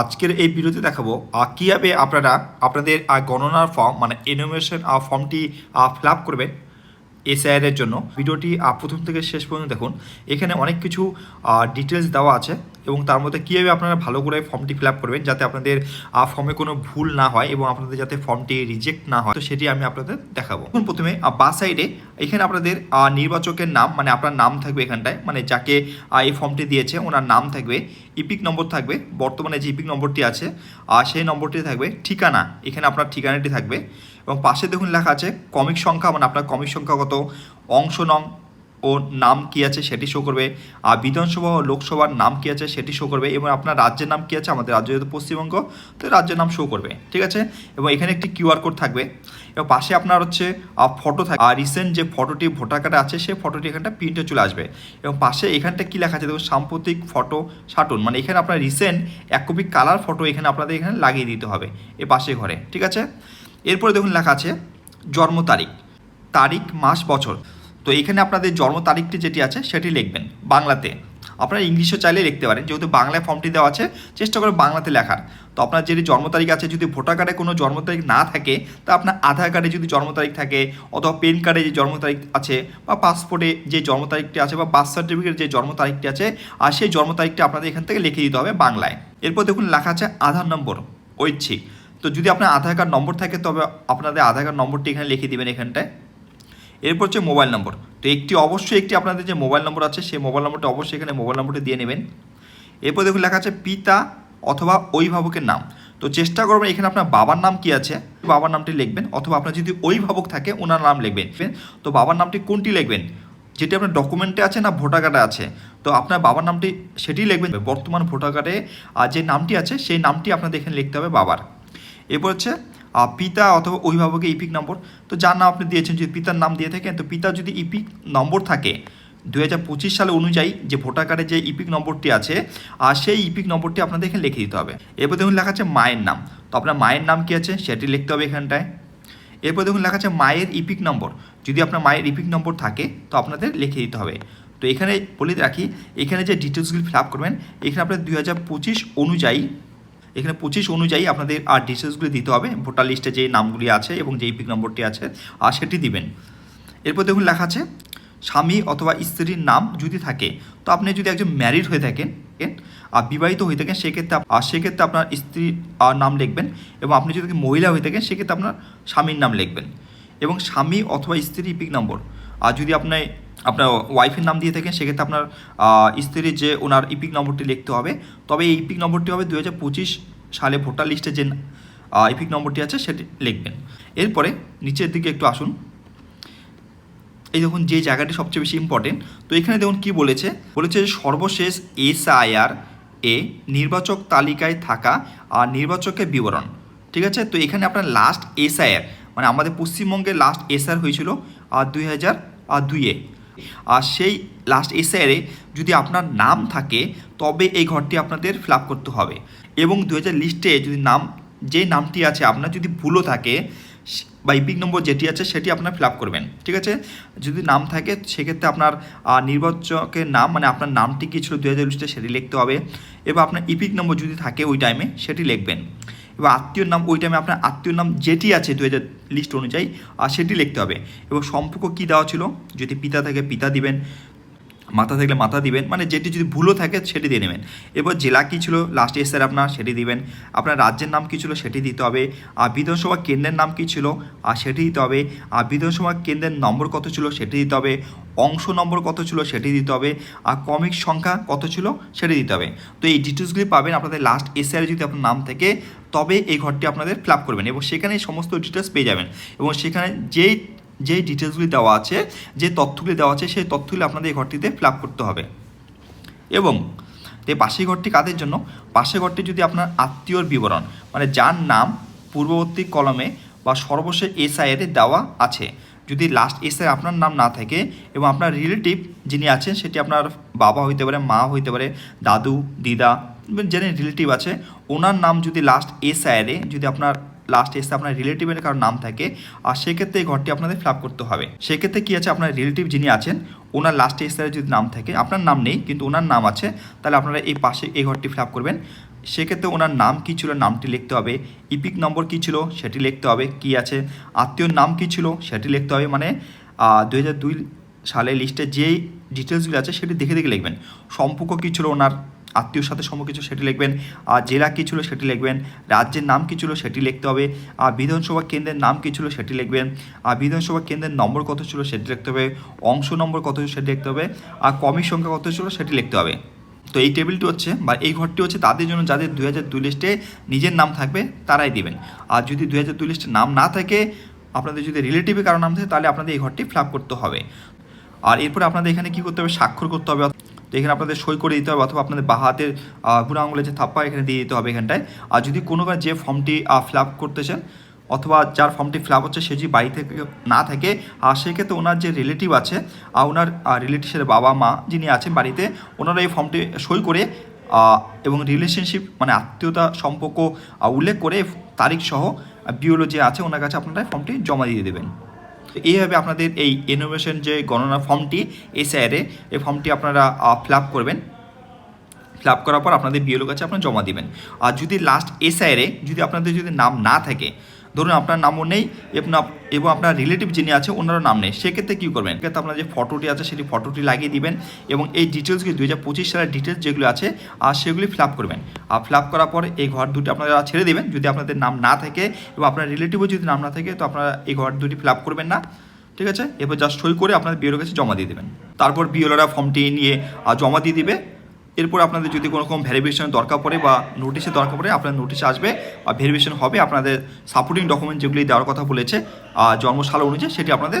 আজকের এই ভিডিওতে দেখাবো কীভাবে আপনারা আপনাদের গণনার ফর্ম মানে এনোমেশন ফর্মটি ফিল আপ করবেন। এসআইআর এর জন্য। ভিডিওটি প্রথম থেকে শেষ পর্যন্ত দেখুন। এখানে অনেক কিছু ডিটেলস দেওয়া আছে এবং তার মধ্যে কীভাবে আপনারা ভালো করে ফর্মটি ফিল আপ করবেন যাতে আপনাদের ফর্মে কোনো ভুল না হয় এবং আপনাদের যাতে ফর্মটি রিজেক্ট না হয়। তো সেটি আমি আপনাদের দেখাবো। এখন প্রথমে বা সাইডে এখানে আপনাদের নির্বাচকের নাম মানে আপনার নাম থাকবে এখানটায় মানে যাকে এই ফর্মটি দিয়েছে ওনার নাম থাকবে ইপিক নম্বর থাকবে, বর্তমানে যে ইপিক নম্বরটি আছে সেই নম্বরটি থাকবে ঠিকানা। এখানে আপনার ঠিকানাটি থাকবে। এবং পাশে দেখুন লেখা আছে কমিক সংখ্যা মানে আপনার কমিক সংখ্যা কত, অংশ নং ও নাম কি আছে সেটি শো করবে, আর বিধানসভা ও লোকসভার নাম কি আছে সেটি শো করবে, এবং আপনার রাজ্যের নাম কি আছে, আমাদের রাজ্য যেহেতু পশ্চিমবঙ্গ, তো রাজ্যের নাম শো করবে, ঠিক আছে? এবং এখানে একটি কিউআর কোড থাকবে, এবং পাশে আপনার হচ্ছে ফটো থাকবে আর রিসেন্ট যে ফটোটি ভোটার কার্ডে আছে, সেই ফটোটি এখানটা প্রিন্টে চলে আসবে, এবং পাশে এখানটা কি লেখা আছে, দেখুন সাম্প্রতিক ফটো সাটুন মানে এখানে আপনার রিসেন্ট এক কপি কালার ফটো এখানে আপনাদের এখানে লাগিয়ে দিতে হবে, এ পাশে ঘরে, ঠিক আছে? এরপরে দেখুন লেখা আছে জন্ম তারিখ তারিখ, মাস, বছর। তো এখানে আপনাদের জন্ম তারিখটি যেটি আছে সেটি লিখবেন বাংলাতে। আপনারা ইংলিশও চাইলে লিখতে পারেন, যেহেতু বাংলায় ফর্মটি দেওয়া আছে, চেষ্টা করে বাংলাতে লেখার। তো আপনার যেটি জন্ম তারিখ আছে, যদি ভোটার কার্ডে কোনো জন্ম তারিখ না থাকে, তা আপনার আধার কার্ডে যদি জন্ম তারিখ থাকে, অথবা পেন কার্ডে যে জন্ম তারিখ আছে, বা পাসপোর্টে যে জন্ম তারিখটি আছে, বা বার্থ সার্টিফিকেট যে জন্ম তারিখটি আছে, আর সেই জন্ম তারিখটি আপনাদের এখান থেকে লিখে দিতে হবে বাংলায়। এরপর দেখুন লেখা আছে আধার নম্বর, ঐচ্ছিক। তো যদি আপনার আধার কার্ড নম্বর থাকে, তবে আপনাদের আধার কার্ড নম্বরটি এখানে লিখে দিবেন এখানটায়। এরপর হচ্ছে মোবাইল নম্বর। তো একটি অবশ্যই একটি আপনাদের যে মোবাইল নম্বর আছে, সেই মোবাইল নম্বরটা অবশ্যই এখানে মোবাইল নম্বরটি দিয়ে নেবেন। এরপর দেখুন লেখা আছে পিতা অথবা অভিভাবকের নাম। তো চেষ্টা করবেন এখানে আপনার বাবার নাম কি আছে, বাবার নামটি লিখবেন, অথবা আপনার যদি অভিভাবক থাকে, ওনার নাম লিখবেন। তো বাবার নামটি কোনটি লিখবেন? যেটি আপনার ডকুমেন্টে আছে না ভোটার কার্ডে আছে, তো আপনার বাবার নামটি সেটি লিখবেন। বর্তমান ভোটার কার্ডে যে নামটি আছে, সেই নামটি আপনাদের এখানে লিখতে হবে বাবার। এরপর হচ্ছে পিতা অথবা অভিভাবকের ইপিক নম্বর। তো যার নাম আপনি দিয়েছেন, যদি পিতার নাম দিয়ে থাকেন, তো পিতা যদি ইপিক নম্বর থাকে দু হাজার পঁচিশ সালে অনুযায়ী যে ভোটার কার্ডে যে ইপিক নম্বরটি আছে আর সেই ইপিক নম্বরটি আপনাদের এখানে লিখে দিতে হবে। এরপর দেখুন লেখা আছে মায়ের নাম। তো আপনার মায়ের নাম কী আছে, সেটি লিখতে হবে এখানটায়। এরপর দেখুন লেখা আছে মায়ের ইপিক নম্বর। যদি আপনার মায়ের ইপিক নম্বর থাকে, তো আপনাদের লিখে দিতে হবে। তো এখানে বলে রাখি, এখানে যে ডিটেলসগুলি ফিল আপ করবেন, এখানে আপনার দুই হাজার পঁচিশ অনুযায়ী এখানে পঁচিশ অনুযায়ী আপনাদের আর ডিটেলসগুলি দিতে হবে ভোটার লিস্টে যে নামগুলি আছে এবং যে ইপিক নম্বরটি আছে আর সেটি দিবেন। এরপর দেখুন লেখা আছে স্বামী অথবা স্ত্রীর নাম যদি থাকে তো আপনি যদি একজন ম্যারিড হয়ে থাকেন আর বিবাহিত হয়ে থাকেন সেক্ষেত্রে আর সেক্ষেত্রে আপনার স্ত্রীর আহ, নাম লিখবেন এবং আপনি যদি মহিলা হয়ে থাকেন সেক্ষেত্রে আপনার স্বামীর নাম লিখবেন। এবং স্বামী অথবা স্ত্রীর ইপিক নম্বর আর যদি আপনি আপনার ওয়াইফের নাম দিয়ে থাকেন, সেক্ষেত্রে আপনার স্ত্রীর যে ওনার ইপিক নম্বরটি লিখতে হবে। তবে এই ইপিক নম্বরটি হবে দু হাজার পঁচিশ সালে ভোটার লিস্টে যে ইপিক নম্বরটি আছে, সেটি লিখবেন। এরপরে নিচের দিকে একটু আসুন। এই দেখুন, যে জায়গাটি সবচেয়ে বেশি ইম্পর্টেন্ট তো এখানে দেখুন কি বলেছে? বলেছে যে সর্বশেষ এসআইআর এ নির্বাচক তালিকায় থাকা আর নির্বাচকের বিবরণ। ঠিক আছে? তো এখানে আপনার লাস্ট এসআইআর মানে আমাদের পশ্চিমবঙ্গের লাস্ট এসআর হয়েছিল আর দুই হাজার দুইয়ে। আর সেই লাস্ট এসআইআরে যদি আপনার নাম থাকে, তবে এই ঘরটি আপনাদের ফিল করতে হবে। এবং দু হাজার লিস্টে যদি নাম, যে নামটি আছে, আপনার যদি ভুলও থাকে বা ইপিক নম্বর যেটি আছে, সেটি আপনার ফিল করবেন, ঠিক আছে? যদি নাম থাকে, সেক্ষেত্রে আপনার নির্বাচকের নাম মানে আপনার নামটি কী ছিল দু হাজার লিস্টে সেটি লিখতে হবে। এবার আপনার ইপিক নম্বর যদি থাকে, ওই টাইমে সেটি লিখবেন। এবার আত্মীয়র নাম, ওই টাইমে আপনার আত্মীয়র নাম যেটি আছে দু হাজার লিস্ট অনুযায়ী আর সেটি লিখতে হবে। এবং সম্পর্ক কী দেওয়া ছিল? যদি পিতা থাকে, পিতা দিবেন। মাথা থাকলে মাথা দিবেন মানে যেটি যদি ভুলও থাকে সেটি দিয়ে নেবেন। এরপর জেলা কী ছিল? লাস্ট এসের আপনার সেটি দিবেন। আপনার রাজ্যের নাম কী ছিল? সেটি দিতে হবে। আর বিধানসভা কেন্দ্রের নাম কী ছিল? আর সেটি দিতে হবে। আর বিধানসভা কেন্দ্রের নম্বর কত ছিল? সেটি দিতে হবে। অংশ নম্বর কত ছিল? সেটি দিতে হবে। আর কমিক সংখ্যা কত ছিল? সেটি দিতে হবে। তো এই ডিটেলসগুলি পাবেন আপনাদের লাস্ট এসআর যদি আপনার নাম থেকে, তবে এই ঘরটি আপনাদের ফিল করবেন। এবং সেখানে সমস্ত ডিটেলস পেয়ে যাবেন। এবং সেখানে যেই যেই ডিটেলসগুলি দেওয়া আছে, যে তথ্যগুলি দেওয়া আছে, সেই তথ্যগুলি আপনাদের এই ঘরটিতে ফিল করতে হবে। এবং এই পাশের ঘরটি কাদের জন্য? পাশের ঘরটি যদি আপনার আত্মীয়র বিবরণ মানে যার নাম পূর্ববর্তী কলমে বা সর্বশেষ এসআইয়ের দেওয়া আছে। যদি লাস্ট এসআই আপনার নাম না থাকে এবং আপনার রিলেটিভ যিনি আছেন, সেটি আপনার বাবা হইতে পারে, মা হইতে পারে, দাদু, দিদা যিনি রিলেটিভ আছে, ওনার নাম যদি লাস্ট এসআইয়ে যদি আপনার লাস্ট এসে আপনার রিলেটিভের কারও নাম থাকে, আর সেক্ষেত্রে এই ঘরটি আপনাদের ফিল করতে হবে। সেক্ষেত্রে কী আছে? আপনার রিলেটিভ যিনি আছেন, ওনার লাস্টে এসে যদি নাম থাকে, আপনার নাম নেই, কিন্তু ওনার নাম আছে, তাহলে আপনারা এই পাশে এই ঘরটি ফিল আপ করবেন। সেক্ষেত্রে ওনার নাম কী ছিল? নামটি লিখতে হবে। ইপিক নম্বর কী ছিল? সেটি লিখতে হবে। কি আছে? আত্মীয়র নাম কী ছিল? সেটি লিখতে হবে। মানে দু হাজার দুই সালে লিস্টে যেই ডিটেলসগুলো আছে, সেটি দেখে দেখে লিখবেন। সম্পর্ক কী ছিল ওনার? আত্মীয়র সাথে সম্পর্ক কিছু সেটি লিখবেন আর জেলা কী ছিল সেটি লিখবেন, রাজ্যের নাম কী ছিল সেটি লিখতে হবে আর বিধানসভা কেন্দ্রের নাম কী ছিল সেটি লিখবেন আর বিধানসভা কেন্দ্রের নম্বর কত ছিল সেটি লিখতে হবে, অংশ নম্বর কত ছিল সেটি লিখতে হবে, আর কমির সংখ্যা কত ছিল সেটি লিখতে হবে। তো এই টেবিলটি হচ্ছে বা এই ঘরটি হচ্ছে তাদের জন্য যাদের দুই হাজার দুই লিস্টে নিজের নাম থাকবে তারাই দিবেন। আর যদি দুই হাজার দুই লিস্টে নাম না থাকে, আপনাদের যদি রিলেটিভে কারও নাম থাকে, তাহলে আপনাদের এই ঘরটি ফ্ল্যাপ করতে হবে। আর এরপরে আপনাদের এখানে কী করতে হবে, স্বাক্ষর করতে হবে তো এখানে আপনাদের সই করে দিতে হবে অথবা আপনাদের বা হাতের বুড়ো আঙুলের যে থাপ্পা এখানে দিয়ে দিতে হবে এখানটায়। আর যদি কোনো যে ফর্মটি ফিল আপ করতেছেন অথবা যার ফর্মটি ফিল হচ্ছে সে যদি বাড়ি থেকে না থাকে আর সেক্ষেত্রে ওনার যে রিলেটিভ আছে আর ওনার রিলেটিভের বাবা মা যিনি আছেন বাড়িতে, ওনারা এই ফর্মটি সই করে এবং রিলেশনশিপ মানে আত্মীয়তা সম্পর্ক উল্লেখ করে তারিখ সহ বিওলো যে আছে, ওনার কাছে আপনারা ফর্মটি জমা দিয়ে দেবেন। তো এইভাবে আপনাদের এই ইনোভেশন যে গণনা ফর্মটি এসআইআরে এই ফর্মটি আপনারা ফিল আপ করবেন। ফিল করার পর আপনাদের বিএলও কাছে আপনারা জমা দিবেন। আর যদি লাস্ট এসআইআরে যদি আপনাদের যদি নাম না থাকে ধরুন আপনার নামও নেই, এবং আপনার রিলেটিভ যিনি আছে, ওনারও নাম নেই। সেক্ষেত্রে কী করবেন? সেক্ষেত্রে আপনার যে ফটোটি আছে, সেটি ফটোটি লাগিয়ে দিবেন এবং এই ডিটেলসগুলি দুই হাজার পঁচিশ সালের ডিটেলস যেগুলো আছে আর সেগুলি ফিল করবেন। আর ফিল করার পর এই ঘর দুটি আপনারা ছেড়ে দেবেন। যদি আপনাদের নাম না থাকে এবং আপনার রিলেটিভও যদি নাম না থাকে, তো আপনারা এই ঘর দুটি ফিল করবেন না। ঠিক আছে? এরপর জাস্ট সই করে আপনার বিওর কাছে জমা দিয়ে দেবেন। তারপর বিওলারা ফর্মটি নিয়ে জমা দিয়ে দিবে। এরপর আপনাদের যদি কোনো রকম ভেরিফিকেশন দরকার পড়ে বা নোটিশের দরকার পড়ে, আপনার নোটিশ আসবে আর ভেরিফিকেশন হবে, আপনাদের সাপোর্টিং ডকুমেন্ট যেগুলি দেওয়ার কথা বলেছে জন্মশালা অনুযায়ী সেটি আপনাদের